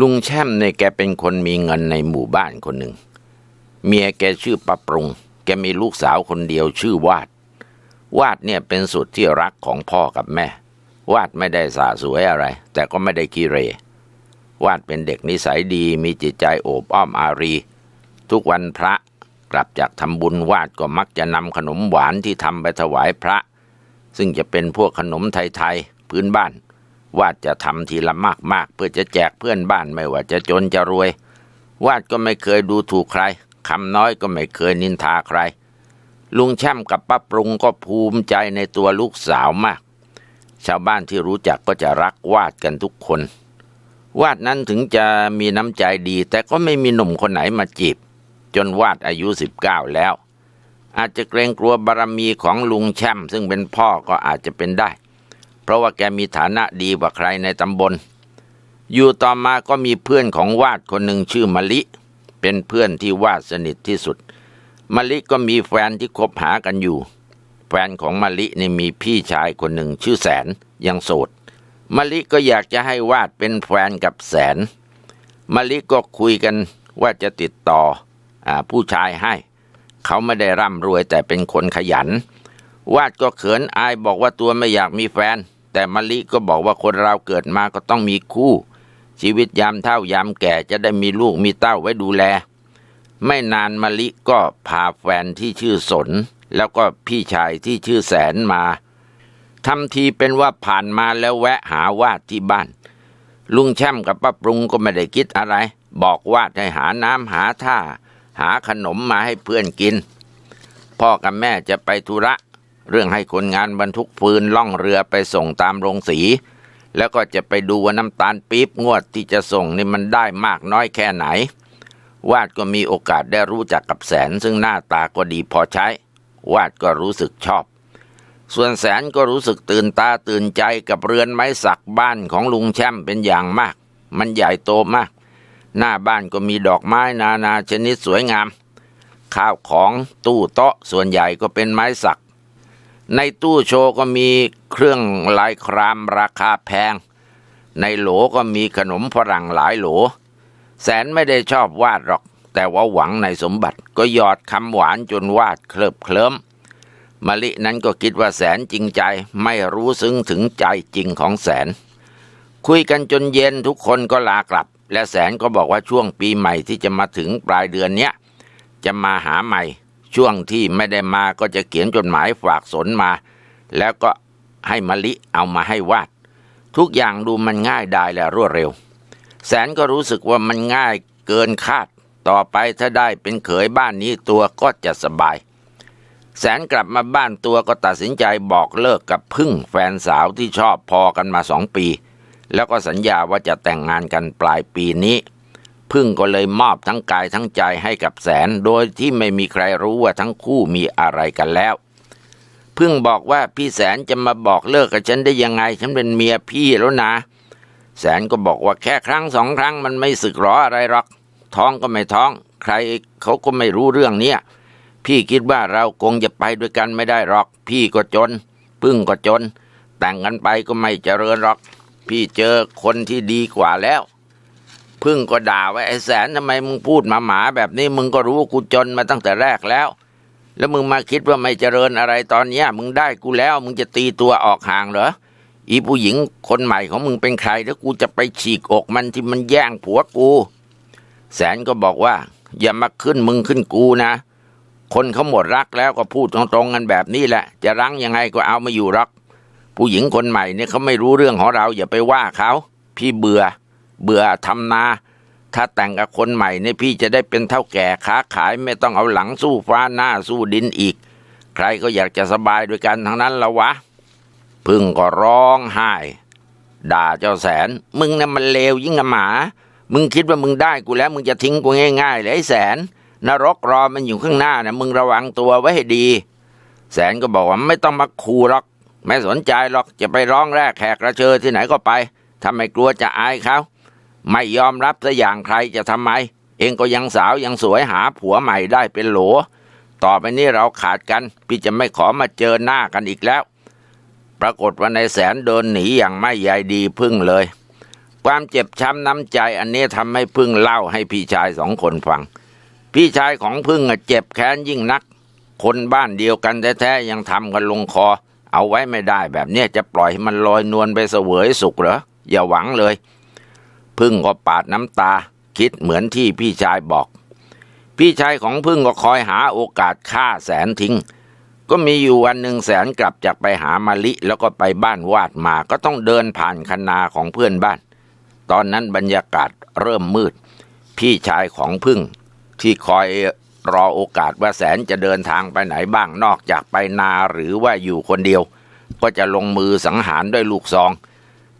ลุงแช่มในยแกเป็นคนมีเงินในหมู่บ้านคนหนึ่ง เมียแกชื่อปะปรุง แกมีลูกสาวคนเดียวชื่อวาด วาดเนี่ยเป็นสุดที่รักของพ่อกับแม่ วาดไม่ได้สาสวยอะไร แต่ก็ไม่ได้กีเร วาดเป็นเด็กนิสัยดีมีจิตใจโอบอ้อมอารี ทุกวันพระกลับจากทำบุญวาดก็มักจะนำขนมหวานที่ทำไปถวายพระ ซึ่งจะเป็นพวกขนมไทยๆพื้นบ้าน วาดจะทำทีละมากๆ เพื่อจะแจกเพื่อนบ้านไม่ว่าจะจนจะรวย วาดก็ไม่เคยดูถูกใครคำน้อยก็ไม่เคยนินทาใคร ลุงแช่มกับป้าปรุงก็ภูมิใจในตัวลูกสาวมาก ชาวบ้านที่รู้จักก็จะรักวาดกันทุกคน วาดนั้นถึงจะมีน้ำใจดี แต่ก็ไม่มีหนุ่มคนไหนมาจีบ จนวาดอายุ 19 แล้ว อาจจะเกรงกลัวบารมีของลุงแช่มซึ่งเป็นพ่อก็อาจจะเป็นได้ เพราะว่าแกมีฐานะดีกว่าใครในตำบล อยู่ต่อมาก็มีเพื่อนของวาดคนหนึ่งชื่อมะลิ เป็นเพื่อนที่วาดสนิทที่สุดมะลิก็มีแฟนที่คบหากันอยู่ แฟนของมะลินี่มีพี่ชายคนหนึ่งชื่อแสนยังโสดมะลิก็อยากจะให้วาดเป็นแฟนกับแสนมะลิก็คุยกันว่าจะติดต่ออผู้ชายให้ เขาไม่ได้ร่ำรวยแต่เป็นคนขยัน วาดก็เขินอายบอกว่าตัวไม่อยากมีแฟน แต่มะลิก็บอกว่าคนเราเกิดมาก็ต้องมีคู่ ชีวิตยามเท่ายามแก่จะได้มีลูกมีเต้าไว้ดูแล ไม่นานมะลิก็พาแฟนที่ชื่อสน แล้วก็พี่ชายที่ชื่อแสนมาทำทีเป็นว่าผ่านมาแล้วแวะหาวาดที่บ้าน ลุงแช่มกับป้าปรุงก็ไม่ได้คิดอะไร บอกวาดให้หาน้ำหาท่า หาขนมมาให้เพื่อนกิน พ่อกับแม่จะไปธุระ เรื่องให้คนงานบรรทุกฟืนล่องเรือไปส่งตามโรงสี แล้วก็จะไปดูว่าน้ำตาลปี๊บงวดที่จะส่งนี่มันได้มากน้อยแค่ไหน วาดก็มีโอกาสได้รู้จักกับแสนซึ่งหน้าตาก็ดีพอใช้ วาดก็รู้สึกชอบ ส่วนแสนก็รู้สึกตื่นตาตื่นใจกับเรือนไม้สักบ้านของลุงแช่มเป็นอย่างมาก มันใหญ่โตมาก หน้าบ้านก็มีดอกไม้นานาชนิดสวยงาม ข้าวของตู้โต๊ะส่วนใหญ่ก็เป็นไม้สัก ในตู้โชว์ก็มีเครื่องลายครามราคาแพง ในโหลก็มีขนมฝรั่งหลายโหล แสนไม่ได้ชอบวาดหรอก แต่ว่าหวังในสมบัติก็หยอดคำหวานจนวาดเคลิบเคลิ้มมะลินั้นก็คิดว่าแสนจริงใจไม่รู้ซึ้งถึงใจจริงของแสน คุยกันจนเย็นทุกคนก็ลากลับ และแสนก็บอกว่าช่วงปีใหม่ที่จะมาถึงปลายเดือนเนี้ยจะมาหาใหม่ ช่วงที่ไม่ได้มาก็จะเขียนจดหมายฝากสนมา แล้วก็ให้มะลิเอามาให้วาด ทุกอย่างดูมันง่ายดายและรวดเร็ว แสนก็รู้สึกว่ามันง่ายเกินคาด ต่อไปถ้าได้เป็นเขยบ้านนี้ตัวก็จะสบาย แสนกลับมาบ้านตัวก็ตัดสินใจบอกเลิกกับพึ่งแฟนสาวที่ชอบพอกันมาสองปี แล้วก็สัญญาว่าจะแต่งงานกันปลายปีนี้ พึ่งก็เลยมอบทั้งกายทั้งใจให้กับแสน โดยที่ไม่มีใครรู้ว่าทั้งคู่มีอะไรกันแล้ว พึ่งบอกว่าพี่แสนจะมาบอกเลิกกับฉันได้ยังไง ฉันเป็นเมียพี่แล้วนะ แสนก็บอกว่าแค่ครั้งสองครั้งมันไม่สึกหรออะไรหรอก ท้องก็ไม่ท้อง ใครเขาก็ไม่รู้เรื่องเนี้ยพี่คิดว่าเราคงจะไปด้วยกันไม่ได้หรอก พี่ก็จน พึ่งก็จน แต่งกันไปก็ไม่เจริญหรอก พี่เจอคนที่ดีกว่าแล้ว พึ่งก็ด่าว่าไอ้แสนทำไมมึงพูดมาหมาแบบนี้มึงก็รู้ว่ากูจนมาตั้งแต่แรกแล้ว แล้วมึงมาคิดว่าไม่เจริญอะไรตอนเนี้ย มึงได้กูแล้ว มึงจะตีตัวออกห่างเหรออีผู้หญิงคนใหม่ของมึงเป็นใครแล้วกูจะไปฉีกอกมันที่มันแย่งผัวกู แสนก็บอกว่า อย่ามาขึ้นมึงขึ้นกูนะคนเขาหมดรักแล้วก็พูดตรงๆกันแบบนี้แหละ จะรั้งยังไงก็เอามาอยู่รัก ผู้หญิงคนใหม่เนี่ยเขาไม่รู้เรื่องของเราอย่าไปว่าเขา พี่เบื่อ เบื่อทำนา ถ้าแต่งกับคนใหม่เนี่ยพี่จะได้เป็นเท่าแก่ค้าขายไม่ต้องเอาหลังสู้ฟ้าหน้าสู้ดินอีก ใครก็อยากจะสบายด้วยกันทั้งนั้นละวะ พึ่งก็ร้องไห้ ด่าเจ้าแสน มึงน่ะมันเลวยิ่งกับหมา มึงคิดว่ามึงได้กูแล้ว มึงจะทิ้งกูง่ายๆเลยไอ้แสน นรกรอมันอยู่ข้างหน้านะมึงระวังตัวไว้ให้ดี แสนก็บอกว่าไม่ต้องมาขู่หรอกไม่สนใจหรอกจะไปร้องแรกแขกกระเชอที่ไหนก็ไปถ้าไมกลัวจะอายเขา ไม่ยอมรับซะอย่างใครจะทำไม เองก็ยังสาวยังสวยหาผัวใหม่ได้เป็นโหล ต่อไปนี้เราขาดกัน พี่จะไม่ขอมาเจอหน้ากันอีกแล้ว ปรากฏว่าในายแสนเดินหนีอย่างไม่ใยดีพึ่งเลย ความเจ็บช้ำน้ำใจอันนี้ทำให้พึ่งเล่าให้พี่ชายสองคนฟัง พี่ชายของพึ่งเจ็บแค้นยิ่งนัก คนบ้านเดียวกันแท้ๆยังทำกันลงคอ เอาไว้ไม่ได้แบบนี้จะปล่อยให้มันลอยนวลไปเสวยสุขเหรออย่าหวังเลย พึ่งก็ปาดน้ำตา คิดเหมือนที่พี่ชายบอก พี่ชายของพึ่งก็คอยหาโอกาสฆ่าแสนทิ้ง ก็มีอยู่วันหนึ่งแสนกลับจากไปหามะลิแล้วก็ไปบ้านวาดมาก็ต้องเดินผ่านคนาของเพื่อนบ้าน ตอนนั้นบรรยากาศเริ่มมืด พี่ชายของพึ่ง ที่คอยรอโอกาสว่าแสนจะเดินทางไปไหนบ้างนอกจากไปนาหรือว่าอยู่คนเดียว ก็จะลงมือสังหารด้วยลูกซอง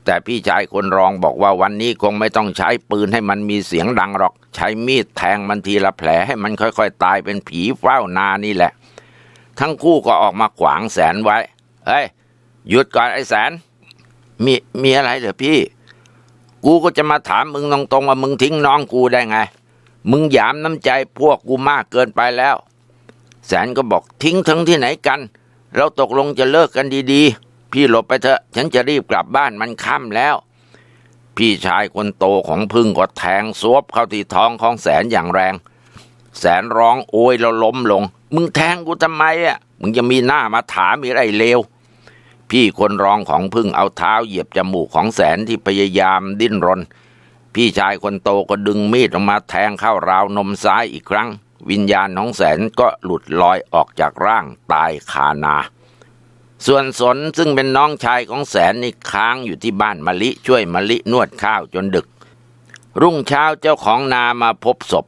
แต่พี่ชายคนรองบอกว่าวันนี้คงไม่ต้องใช้ปืนให้มันมีเสียงดังหรอก ใช้มีดแทงมันทีละแผลให้มันค่อยๆ ตายเป็นผีเฝ้านานี่แหละ ทั้งคู่ก็ออกมาขวางแสนไว้เฮ้ยหยุดก่อนไอ้แสน มีมีอะไรเหรอพี่ กูก็จะมาถามมึงตรงๆว่ามึงทิ้งน้องกูได้ไง มึงหยามน้ำใจพวกกูมากเกินไปแล้ว แสนก็บอกทิ้งทั้งที่ไหนกัน เราตกลงจะเลิกกันดีๆ พี่หลบไปเถอะ ฉันจะรีบกลับบ้านมันค่ำแล้ว พี่ชายคนโตของพึ่งก็แทงซวบเข้าที่ท้องของแสนอย่างแรง แสนร้องโอยแล้วล้มลง มึงแทงกูทำไมอะ มึงจะมีหน้ามาถามอะไรเลวพี่คนรองของพึ่งเอาเท้าเหยียบจมูกของแสนที่พยายามดิ้นรน พี่ชายคนโตก็ดึงมีดออกมาแทงเข้าราวนมซ้ายอีกครั้ง วิญญาณของแสนก็หลุดลอยออกจากร่างตายคานา ส่วนสนซึ่งเป็นน้องชายของแสนนี่ค้างอยู่ที่บ้านมะลิช่วยมะลินวดข้าวจนดึก รุ่งเช้าเจ้าของนามาพบศพ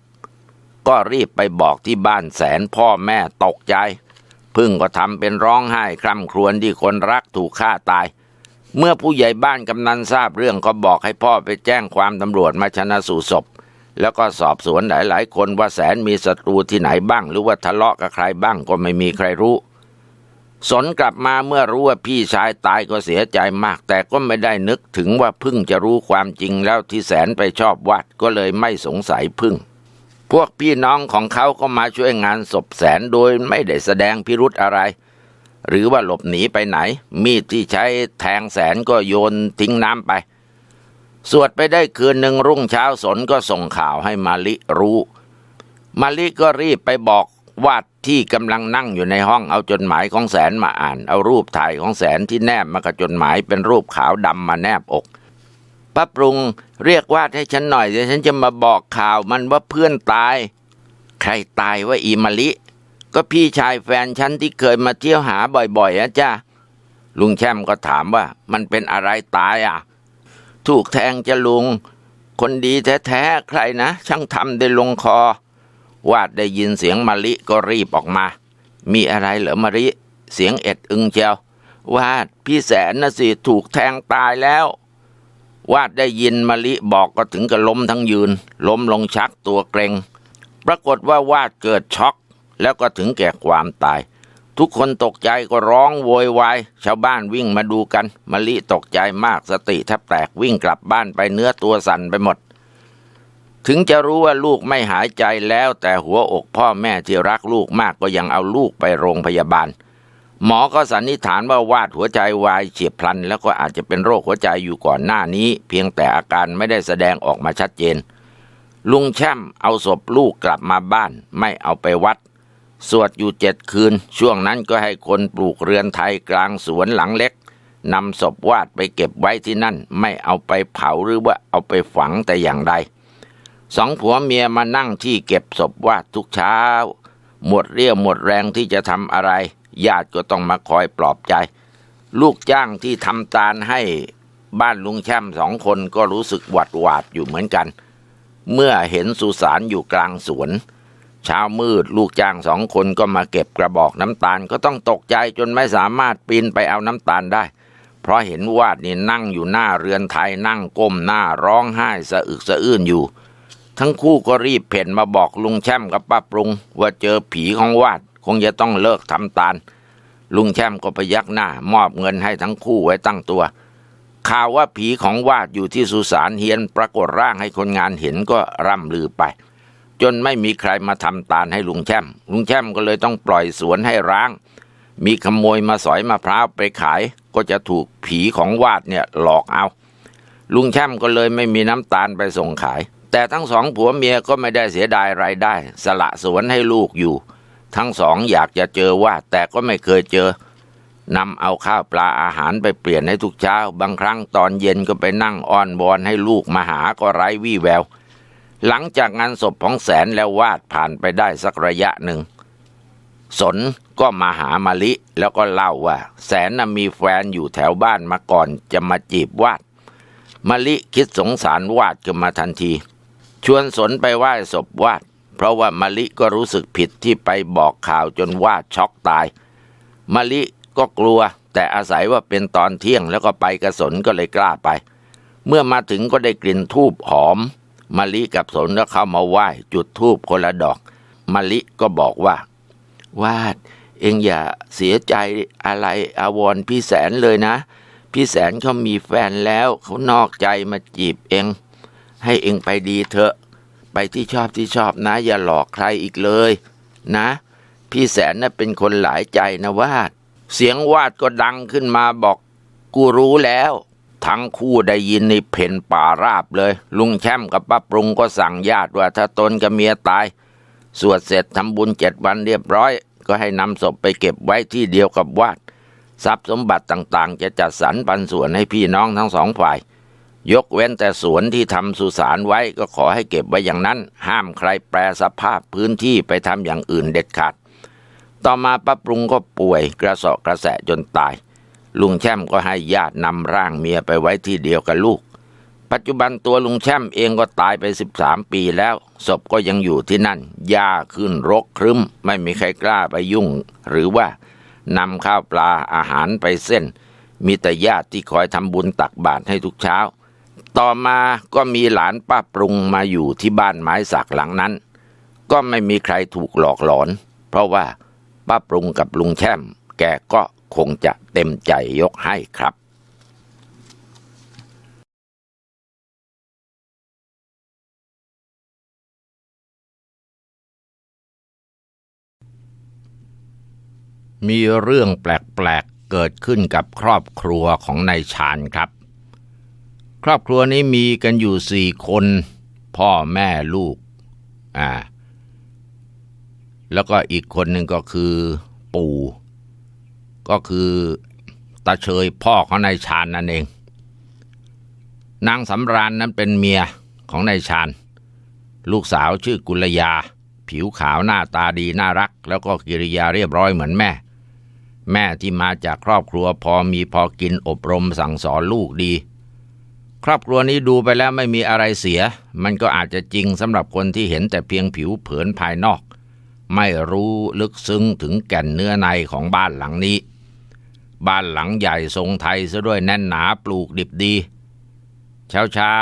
ก็รีบไปบอกที่บ้านแสนพ่อแม่ตกใจ พึ่งก็ทำเป็นร้องไห้คร่ำครวญที่คนรักถูกฆ่าตาย เมื่อผู้ใหญ่บ้านกำนันทราบเรื่องก็บอกให้พ่อไปแจ้งความตำรวจมาชนะสูตรศพ แล้วก็สอบสวนหลายๆ คนว่าแสนมีศัตรูที่ไหนบ้าง หรือว่าทะเลาะกับใครบ้างก็ไม่มีใครรู้ สนกลับมาเมื่อรู้ว่าพี่ชายตายก็เสียใจมาก แต่ก็ไม่ได้นึกถึงว่าพึ่งจะรู้ความจริงแล้วที่แสนไปชอบวาดก็เลยไม่สงสัยพึ่ง พวกพี่น้องของเขาก็มาช่วยงานศพแสนโดยไม่ได้แสดงพิรุธอะไร หรือว่าหลบหนีไปไหน มีดที่ใช้แทงแสนก็โยนทิ้งน้ำไป สวดไปได้คืนหนึ่งรุ่งเช้าสนก็ส่งข่าวให้มาลิรู้ มาลิก็รีบไปบอกวาด ที่กำลังนั่งอยู่ในห้องเอาจดหมายของแสนมาอ่าน เอารูปถ่ายของแสนที่แนบมากับจดหมายเป็นรูปขาวดำมาแนบอกป้าปรุงเรียกวาดให้ฉันหน่อยเดี๋ยวฉันจะมาบอกข่าวมันว่าเพื่อนตาย ใครตายว่าอีมาลิ ก็พี่ชายแฟนฉันที่เคยมาเที่ยวหาบ่อยๆอะจ้าลุงแช่มก็ถามว่า มันเป็นอะไรตายอะ ถูกแทงจะลุง คนดีแท้ๆใครนะ ช่างทำได้ลงคอ วาดได้ยินเสียงมะลิก็รีบออกมา มีอะไรเหรอมะลิ เสียงเอ็ดอึงเจียว วาดพี่แสนนะสิถูกแทงตายแล้ว วาดได้ยินมะลิบอกก็ถึงกับล้มทั้งยืน ล้มลงชักตัวเกรง ปรากฏว่าวาดเกิดช็อกแล้วก็ถึงแก่ความตาย ทุกคนตกใจก็ร้องโวยวาย ชาวบ้านวิ่งมาดูกันมะลิตกใจมากสติแทบแตกวิ่งกลับบ้านไปเนื้อตัวสั่นไปหมด ถึงจะรู้ว่าลูกไม่หายใจแล้วแต่หัวอกพ่อแม่ที่รักลูกมากก็ยังเอาลูกไปโรงพยาบาล หมอก็สันนิษฐานว่าวาดหัวใจวายเฉียบพลัน แล้วก็อาจจะเป็นโรคหัวใจอยู่ก่อนหน้านี้ เพียงแต่อาการไม่ได้แสดงออกมาชัดเจน ลุงแช่มเอาศพลูกกลับมาบ้าน ไม่เอาไปวัด สวดอยู่เจ็ดคืน ช่วงนั้นก็ให้คนปลูกเรือนไทยกลางสวนหลังเล็กนำศพวาดไปเก็บไว้ที่นั่น ไม่เอาไปเผาหรือว่าเอาไปฝังแต่อย่างใด สองผัวเมียมานั่งที่เก็บศพว่าทุกเช้า หมดเรี่ยวหมดแรงที่จะทำอะไร ญาติก็ต้องมาคอยปลอบใจ ลูกจ้างที่ทำตาลให้บ้านลุงแช่มสองคนก็รู้สึกหวาดหวาดอยู่เหมือนกัน เมื่อเห็นสุสานอยู่กลางสวน เช้ามืดลูกจ้างสองคนก็มาเก็บกระบอกน้ำตาลก็ต้องตกใจจนไม่สามารถปีนไปเอาน้ำตาลได้ เพราะเห็นวาดนี่นั่งอยู่หน้าเรือนไทยนั่งก้มหน้าร้องไห้สะอึกสะอื้นอยู่ ทั้งคู่ก็รีบเพ่นมาบอกลุงแช่มกับป้าปรุง ว่าเจอผีของวาดคงจะต้องเลิกทำตาล ลุงแช่มก็พยักหน้ามอบเงินให้ทั้งคู่ไว้ตั้งตัว ข่าวว่าผีของวาดอยู่ที่สุสานเฮียนปรากฏร่างให้คนงานเห็นก็ร่ำลือไป จนไม่มีใครมาทำตาลให้ลุงแช่ม ลุงแช่มก็เลยต้องปล่อยสวนให้ร้าง มีขโมยมาสอยมะพร้าวไปขาย ก็จะถูกผีของวาดเนี่ยหลอกเอาลุงแช่มก็เลยไม่มีน้ำตาลไปส่งขาย แต่ทั้งสองผัวเมียก็ไม่ได้เสียดายรายได้ สละสวนให้ลูกอยู่ ทั้งสองอยากจะเจอว่า แต่ก็ไม่เคยเจอนำเอาข้าวปลาอาหารไปเปลี่ยนให้ทุกเช้า บางครั้งตอนเย็นก็ไปนั่งอ้อนวอนให้ลูกมาหาก็ไร้วี่แวว หลังจากงานศพของแสนแล้ววาดผ่านไปได้สักระยะหนึ่ง สนก็มาหามะลิแล้วก็เล่าว่า แสนน่ะมีแฟนอยู่แถวบ้านมาก่อนจะมาจีบวาดมะลิคิดสงสารวาดขึ้นมาทันที ชวนสนไปไหว้ศพวาด เพราะว่ามะลิก็รู้สึกผิดที่ไปบอกข่าวจนวาดช็อกตายมะลิก็กลัว แต่อาศัยว่าเป็นตอนเที่ยงแล้วก็ไปกระสนก็เลยกล้าไป เมื่อมาถึงก็ได้กลิ่นทูบหอมมะลิกับสนก็เข้ามาไหว้จุดทูบคนละดอกมะลิก็บอกว่า วาด เองอย่าเสียใจอะไรอาวรพี่แสนเลยนะ พี่แสนเขามีแฟนแล้วเขานอกใจมาจีบเอง ให้เองไปดีเถอะ ไปที่ชอบที่ชอบนะ อย่าหลอกใครอีกเลย นะ พี่แสนน่ะเป็นคนหลายใจนะวาด เสียงวาดก็ดังขึ้นมาบอก กูรู้แล้ว ทั้งคู่ได้ยินในเพ่นป่าราบเลย ลุงแช่มกับป้าปรุงก็สั่งญาติว่าถ้าตนกับเมียตาย สวดเสร็จทำบุญเจ็ดวันเรียบร้อย ก็ให้นำศพไปเก็บไว้ที่เดียวกับวาดทรัพย์สมบัติต่างๆ จะจัดสรรปันส่วนให้พี่น้องทั้งสองฝ่าย ยกเว้นแต่สวนที่ทำสุสานไว้ก็ขอให้เก็บไว้อย่างนั้น ห้ามใครแปรสภาพพื้นที่ไปทำอย่างอื่นเด็ดขาด ต่อมาป้าปรุงก็ป่วยกระเสอบกระแสะจนตาย ลุงแช่มก็ให้ญาตินำร่างเมียไปไว้ที่เดียวกับลูก ปัจจุบันตัวลุงแช่มเองก็ตายไป 13 ปีแล้วศพก็ยังอยู่ที่นั่นหญ้าขึ้นรกครึ้ม ไม่มีใครกล้าไปยุ่ง หรือว่านำข้าวปลาอาหารไปเส้น มีแต่ญาติที่คอยทำบุญตักบาตรให้ทุกเช้า ต่อมาก็มีหลานป้าปรุงมาอยู่ที่บ้านไม้สักหลังนั้น ก็ไม่มีใครถูกหลอกหลอน เพราะว่าป้าปรุงกับลุงแช่ม แกก็คงจะเต็มใจยกให้ครับมีเรื่องแปลก ๆ เกิดขึ้นกับครอบครัวของนายชาญครับ ครอบครัวนี้มีกันอยู่สี่คน พ่อแม่ลูกอ่าแล้วก็อีกคนหนึ่งก็คือปู่ ก็คือตาเชยพ่อของนายชาญนั่นเอง นางสำราญนั้นเป็นเมียของนายชาญลูกสาวชื่อกุลยา ผิวขาวหน้าตาดีน่ารัก แล้วก็กิริยาเรียบร้อยเหมือนแม่ แม่ที่มาจากครอบครัวพอมีพอกินอบรมสั่งสอนลูกดี ครอบครัวนี้ดูไปแล้วไม่มีอะไรเสีย มันก็อาจจะจริงสำหรับคนที่เห็นแต่เพียงผิวเผินภายนอก ไม่รู้ลึกซึ้งถึงแก่นเนื้อในของบ้านหลังนี้ บ้านหลังใหญ่ทรงไทยซะด้วยแน่นหนาปลูกดิบดี เช้าเช้า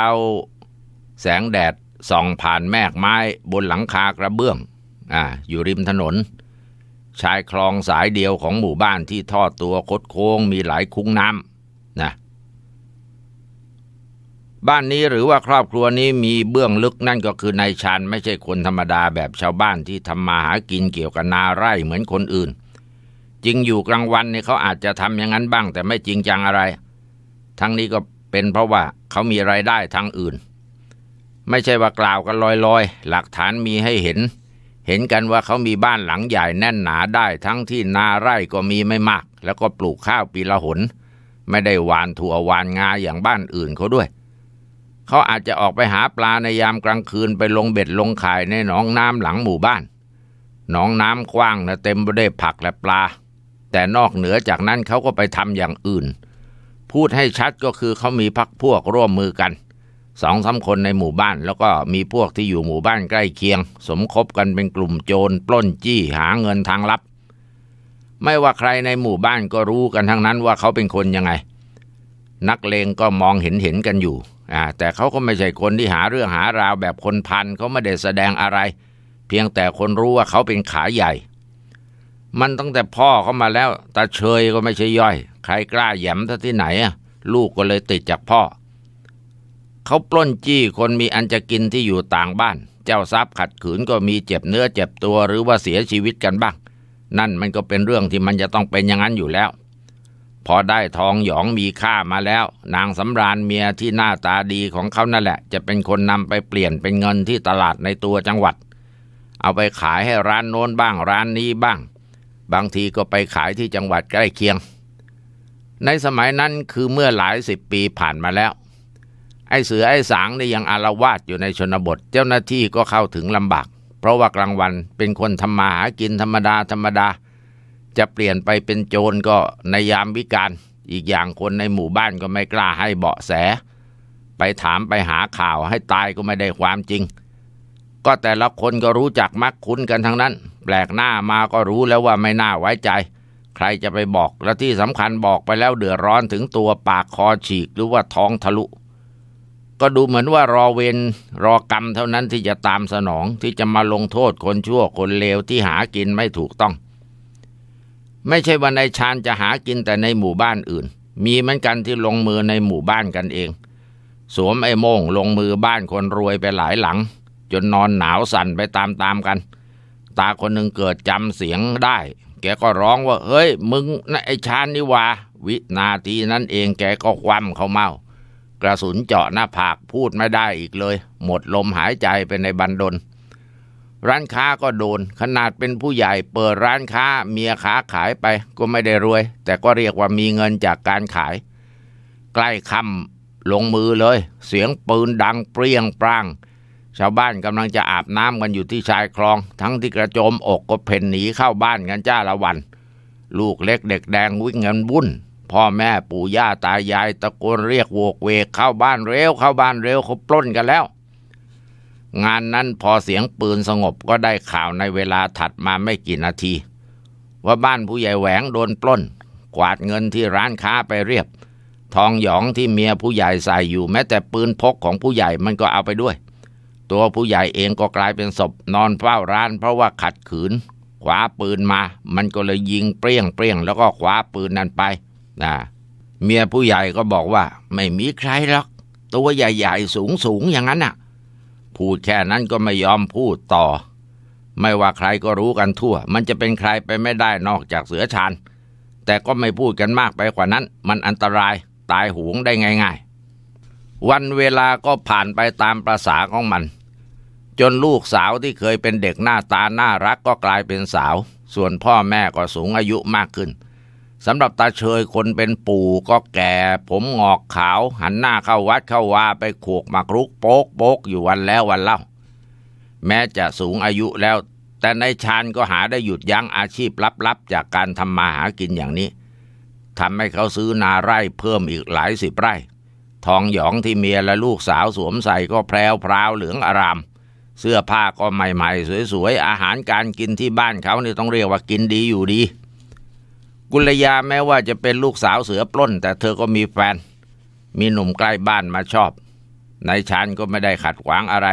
ๆแสงแดดส่องผ่านแมกไม้บนหลังคากระเบื้องอ่าอยู่ริมถนน ชายคลองสายเดียวของหมู่บ้านที่ทอดตัวคดโค้งมีหลายคุ้งน้ำนะ บ้านนี้หรือว่าครอบครัวนี้มีเบื้องลึกนั่นก็คือนายชานไม่ใช่คนธรรมดาแบบชาวบ้านที่ทำมาหากินเกี่ยวกับนาไร่เหมือนคนอื่น จริงอยู่กลางวันเนี่ยเขาอาจจะทำอย่างนั้นบ้าง แต่ไม่จริงจังอะไร ทั้งนี้ก็เป็นเพราะว่าเขามีไรายได้ทางอื่น ไม่ใช่ว่ากล่าวกันลอยๆ หลักฐานมีให้เห็น เห็นกันว่าเขามีบ้านหลังใหญ่แน่นหนาได้ ทั้งที่นาไร่ก็มีไม่มาก แล้วก็ปลูกข้าวปีละหน ไม่ได้หวานถั่วหวานงาอย่างบ้านอื่นเขาด้วย เขาอาจจะออกไปหาปลาในยามกลางคืนไปลงเบ็ดลงข่ายในหนองน้ำหลังหมู่บ้าน หนองน้ำกว้างนะเต็มไปด้วยผักและปลา แต่นอกเหนือจากนั้นเขาก็ไปทำอย่างอื่น พูดให้ชัดก็คือเขามีพักพวกร่วมมือกันสองสาคนในหมู่บ้านแล้วก็มีพวกที่อยู่หมู่บ้านใกล้เคียง สมคบกันเป็นกลุ่มโจรปล้นจี้หาเงินทางลับ ไม่ว่าใครในหมู่บ้านก็รู้กันทั้งนั้นว่าเขาเป็นคนยังไง นักเลงก็มองเห็นเห็นกันอยู่ อ่าแต่เขาก็ไม่ใช่คนที่หาเรื่องหาราวแบบคนพันเขาไม่ได้แสดงอะไร เพียงแต่คนรู้ว่าเขาเป็นขาใหญ่ มันตั้งแต่พ่อเขามาแล้วตาเชยก็ไม่ใช่ย่อย ใครกล้าแหยมท่าที่ไหนอะลูกก็เลยติดจากพ่อ เขาปล้นจี้คนมีอันจะกินที่อยู่ต่างบ้าน เจ้าทรัพย์ขัดขืนก็มีเจ็บเนื้อเจ็บตัวหรือว่าเสียชีวิตกันบ้าง นั่นมันก็เป็นเรื่องที่มันจะต้องเป็นอย่างนั้นอยู่แล้ว พอได้ทองหยองมีค่ามาแล้ว นางสำราญเมียที่หน้าตาดีของเขานั่นแหละ จะเป็นคนนำไปเปลี่ยนเป็นเงินที่ตลาดในตัวจังหวัด เอาไปขายให้ร้านโน้นบ้างร้านนี้บ้าง บางทีก็ไปขายที่จังหวัดใกล้เคียง ในสมัยนั้นคือเมื่อหลายสิบปีผ่านมาแล้ว ไอ้เสือไอ้สางนี่ยังอารวาสอยู่ในชนบท เจ้าหน้าที่ก็เข้าถึงลำบาก เพราะว่ากลางวันเป็นคนทำมาหากินธรรมดาธรรมดา จะเปลี่ยนไปเป็นโจรก็ในยามวิการ อีกอย่างคนในหมู่บ้านก็ไม่กล้าให้เบาะแส ไปถามไปหาข่าวให้ตายก็ไม่ได้ความจริง ก็แต่ละคนก็รู้จักมักคุ้นกันทั้งนั้น แปลกหน้ามาก็รู้แล้วว่าไม่น่าไว้ใจ ใครจะไปบอกและที่สำคัญบอกไปแล้วเดือดร้อนถึงตัวปากคอฉีกหรือว่าท้องทะลุก็ดูเหมือนว่ารอเวรรอกรรมเท่านั้นที่จะตามสนองที่จะมาลงโทษคนชั่วคนเลวที่หากินไม่ถูกต้อง ไม่ใช่ว่าในชานจะหากินแต่ในหมู่บ้านอื่น มีเหมือนกันที่ลงมือในหมู่บ้านกันเอง สวมไอ้โม่งลงมือบ้านคนรวยไปหลายหลัง จนนอนหนาวสั่นไปตามๆกัน ตาคนหนึ่งเกิดจำเสียงได้ แกก็ร้องว่า เฮ้ย มึงนะไอ้ชานนี่วาวินาทีนั้นเองแกก็คว่ำเขาเมากระสุนเจาะหน้าผากพูดไม่ได้อีกเลย หมดลมหายใจไปในบันดล ร้านค้าก็โดน ขนาดเป็นผู้ใหญ่เปิดร้านค้าเมียค้าขายไปก็ไม่ได้รวย แต่ก็เรียกว่ามีเงินจากการขาย ใกล้ค่ำลงมือเลย เสียงปืนดังเปรี้ยงปร้าง ชาวบ้านกำลังจะอาบน้ำกันอยู่ที่ชายคลอง ทั้งที่กระโจมอกก็เพ่นหนีเข้าบ้านกันจ้าละวัน ลูกเล็กเด็กแดงวิ่งเงินบุ่นพ่อแม่ปู่ย่าตายายตะโกนเรียกโวกเวกเข้าบ้านเร็วเข้าบ้านเร็วเขาปล้นกันแล้ว งานนั้นพอเสียงปืนสงบก็ได้ข่าวในเวลาถัดมาไม่กี่นาที ว่าบ้านผู้ใหญ่แหวงโดนปล้น กวาดเงินที่ร้านค้าไปเรียบ ทองหยองที่เมียผู้ใหญ่ใส่อยู่แม้แต่ปืนพกของผู้ใหญ่มันก็เอาไปด้วย ตัวผู้ใหญ่เองก็กลายเป็นศพนอนเฝ้าร้าน เพราะว่าขัดขืนคว้าปืนมา มันก็เลยยิงเปรี้ยงเปรี้ยงแล้วก็คว้าปืนนั้นไปนะเมียผู้ใหญ่ก็บอกว่า ไม่มีใครหรอกตัวใหญ่ๆสูงสูงๆอย่างนั้นน่ะ พูดแค่นั้นก็ไม่ยอมพูดต่อ ไม่ว่าใครก็รู้กันทั่ว มันจะเป็นใครไปไม่ได้นอกจากเสือชานแต่ก็ไม่พูดกันมากไปกว่านั้น มันอันตรายตายหวงได้ง่าย ๆ วันเวลาก็ผ่านไปตามประษาของมัน จนลูกสาวที่เคยเป็นเด็กหน้าตาน่ารักก็กลายเป็นสาว ส่วนพ่อแม่ก็สูงอายุมากขึ้น สำหรับตาเชยคนเป็นปู่ก็แก่ ผมงอกขาว หันหน้าเข้าวัดเข้าวาไปขูกมากรุกโป๊กโป๊กอยู่วันแล้ววันเล่า แม้จะสูงอายุแล้ว แต่ในชานก็หาได้หยุดยั้งอาชีพลับๆ จากการทำมาหากินอย่างนี้ทำให้เขาซื้อนาไร่เพิ่มอีกหลายสิบไร่ ทองหยองที่เมียและลูกสาวสวมใส่ก็แพรวพราวเหลืองอาราม เสื้อผ้าก็ใหม่ๆ สวยๆอาหารการกินที่บ้านเขาเนี่ต้องเรียกว่ากินดีอยู่ดี กุลยาแม้ว่าจะเป็นลูกสาวเสือปล้น แต่เธอก็มีแฟน มีหนุ่มใกล้บ้านมาชอบในชานก็ไม่ได้ขัดขวางอะไร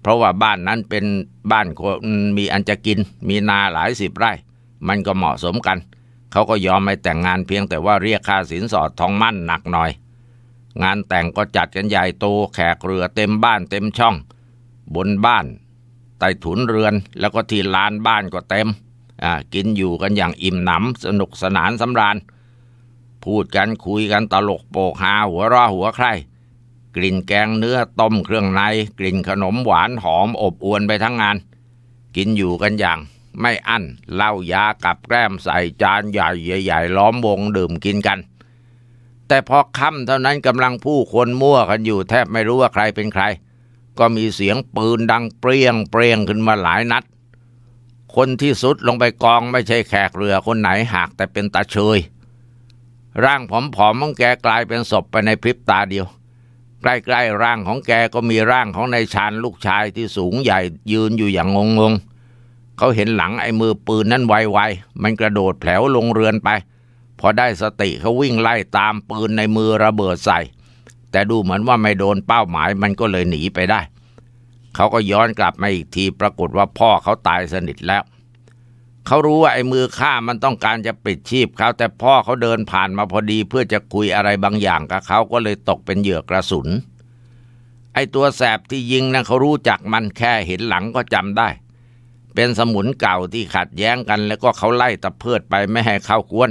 เพราะว่าบ้านนั้นเป็นบ้านคนมีอันจะกิน มีนาหลายสิบไร่ มันก็เหมาะสมกัน เขาก็ยอมไม่แต่งงานเพียงแต่ว่าเรียกค่าสินสอดทองมั่นหนักหน่อย งานแต่งก็จัดกันใหญ่โตแขกเรือเต็มบ้านเต็มช่อง บนบ้านใต้ถุนเรือนแล้วก็ที่ลานบ้านก็เต็ม กินอยู่กันอย่างอิ่มหนำสนุกสนานสำราญ พูดกันคุยกันตลกโปกฮาหัวเร้อหัวใคร กลิ่นแกงเนื้อต้มเครื่องใน กลิ่นขนมหวานหอมอบอวนไปทั้งงาน กินอยู่กันอย่างไม่อั้นเหล้ายากับแกล้มใส่จานใหญ่ใหญ่ล้อมวงดื่มกินกัน แต่พอค่ำเท่านั้นกำลังผู้คนมั่วกันอยู่แทบไม่รู้ว่าใครเป็นใคร ก็มีเสียงปืนดังเปรี้ยงเปรี้ยงขึ้นมาหลายนัด คนที่สุดลงไปกองไม่ใช่แขกเรือคนไหนหากแต่เป็นตาเชย ร่างผอมๆของแกกลายเป็นศพไปในพริบตาเดียว ใกล้ๆร่างของแกก็มีร่างของนายชานลูกชายที่สูงใหญ่ยืนอยู่อย่างงงๆเขาเห็นหลังไอ้มือปืนนั้นไวๆมันกระโดดแผลวลงเรือนไป พอได้สติเขาวิ่งไล่ตามปืนในมือระเบิดใส่ แต่ดูเหมือนว่าไม่โดนเป้าหมายมันก็เลยหนีไปได้ เขาก็ย้อนกลับมาอีกทีปรากฏว่าพ่อเขาตายสนิทแล้ว เขารู้ว่าไอ้มือฆ่ามันต้องการจะปิดชีพเขาแต่พ่อเขาเดินผ่านมาพอดีเพื่อจะคุยอะไรบางอย่างกับเขาก็เลยตกเป็นเหยื่อกระสุน ไอ้ตัวแสบที่ยิงนะเขารู้จักมันแค่เห็นหลังก็จำได้ เป็นสมุนเก่าที่ขัดแย้งกัน แล้วก็เขาไล่ตะเพิดไปไม่ให้เข้ากวน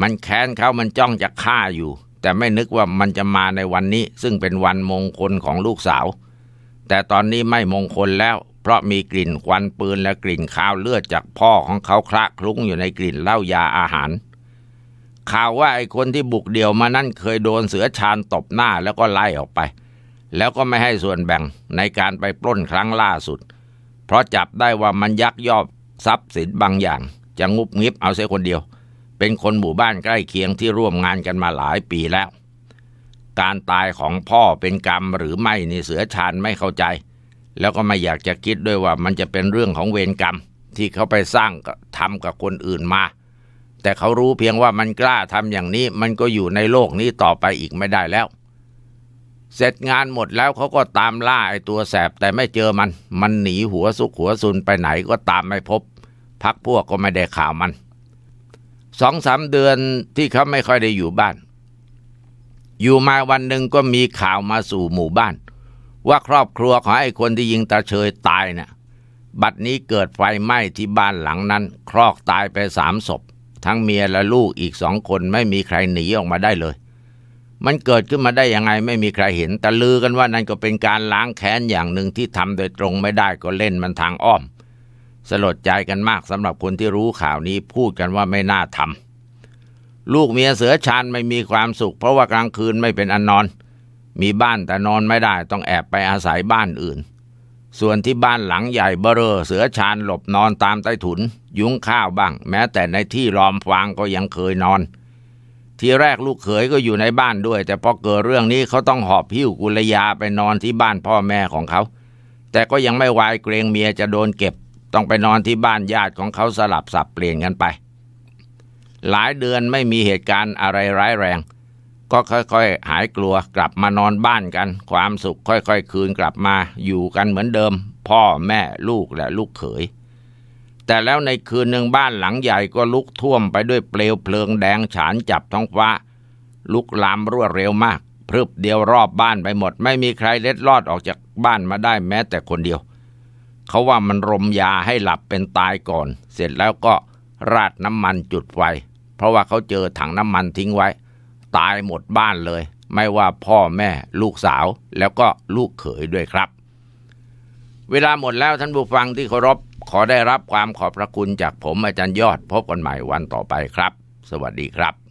มันแค้นเขามันจ้องจะฆ่าอยู่ แต่ไม่นึกว่ามันจะมาในวันนี้ ซึ่งเป็นวันมงคลของลูกสาว แต่ตอนนี้ไม่มงคลแล้ว เพราะมีกลิ่นควันปืนและกลิ่นคาวเลือดจากพ่อของเขาคละคลุ้งอยู่ในกลิ่นเหล้ายาอาหาร ข่าวว่าไอ้คนที่บุกเดี่ยวมานั่นเคยโดนเสือชานตบหน้าแล้วก็ไล่ออกไป แล้วก็ไม่ให้ส่วนแบ่งในการไปปล้นครั้งล่าสุด เพราะจับได้ว่ามันยักยอบทรัพย์สินบางอย่าง จะงุบงิบเอาเสียคนเดียว เป็นคนหมู่บ้านใกล้เคียงที่ร่วมงานกันมาหลายปีแล้ว การตายของพ่อเป็นกรรมหรือไม่นี่เสือชานไม่เข้าใจ แล้วก็ไม่อยากจะคิดด้วยว่ามันจะเป็นเรื่องของเวรกรรม ที่เขาไปสร้างทำกับคนอื่นมา แต่เขารู้เพียงว่ามันกล้าทำอย่างนี้ มันก็อยู่ในโลกนี้ต่อไปอีกไม่ได้แล้ว เสร็จงานหมดแล้วเขาก็ตามล่าไอ้ตัวแสบแต่ไม่เจอมัน มันหนีหัวสุกหัวซุนไปไหนก็ตามไม่พบพักพวกก็ไม่ได้ข่าวมันสองสามเดือนที่เขาไม่ค่อยได้อยู่บ้าน อยู่มาวันหนึ่งก็มีข่าวมาสู่หมู่บ้าน ว่าครอบครัวของไอ้คนที่ยิงตาเชยตายเนี่ยบัดนี้เกิดไฟไหม้ที่บ้านหลังนั้น ครอกตายไปสามศพ ทั้งเมียและลูกอีกสองคนไม่มีใครหนีออกมาได้เลย มันเกิดขึ้นมาได้ยังไงไม่มีใครเห็นแต่ลือกันว่านั่นก็เป็นการล้างแค้นอย่างหนึ่งที่ทำโดยตรงไม่ได้ก็เล่นมันทางอ้อม สลดใจกันมากสำหรับคนที่รู้ข่าวนี้พูดกันว่าไม่น่าทำ ลูกเมียเสือชานไม่มีความสุข เพราะว่ากลางคืนไม่เป็นอันนอน มีบ้านแต่นอนไม่ได้ต้องแอบไปอาศัยบ้านอื่น ส่วนที่บ้านหลังใหญ่เบ้อเรอเสือชานหลบนอนตามใต้ถุน ยุ้งข้าวบ้าง แม้แต่ในที่ล้อมฟางก็ยังเคยนอน ทีแรกลูกเขยก็อยู่ในบ้านด้วย แต่พอเกิดเรื่องนี้เขาต้องหอบหิ้วกุลยาไปนอนที่บ้านพ่อแม่ของเขา แต่ก็ยังไม่วายเกรงเมียจะโดนเก็บ ต้องไปนอนที่บ้านญาติของเขาสลับสับเปลี่ยนกันไป หลายเดือนไม่มีเหตุการณ์อะไรร้ายแรง ก็ค่อยๆ หายกลัวกลับมานอนบ้านกัน ความสุขค่อยๆ คืนกลับมาอยู่กันเหมือนเดิม พ่อแม่ลูกและลูกเขย แต่แล้วในคืนหนึ่งบ้านหลังใหญ่ก็ลุกท่วมไปด้วยเปลวเพลิงแดงฉานจับท้องฟ้า ลุกลามรวดเร็วมากพรึบเดียวรอบบ้านไปหมด ไม่มีใครเล็ดลอดออกจากบ้านมาได้แม้แต่คนเดียวเขาว่ามันรมยาให้หลับเป็นตายก่อน เสร็จแล้วก็ราดน้ำมันจุดไฟ ราะว่าเขาเจอถังน้ำมันทิ้งไว้ ตายหมดบ้านเลย ไม่ว่าพ่อแม่ลูกสาวแล้วก็ลูกเขยด้วยครับ เวลาหมดแล้วท่านผู้ฟังที่เคารพขอได้รับความขอบพระคุณจากผมอาจารย์ยอดพบกันใหม่วันต่อไปครับ สวัสดีครับ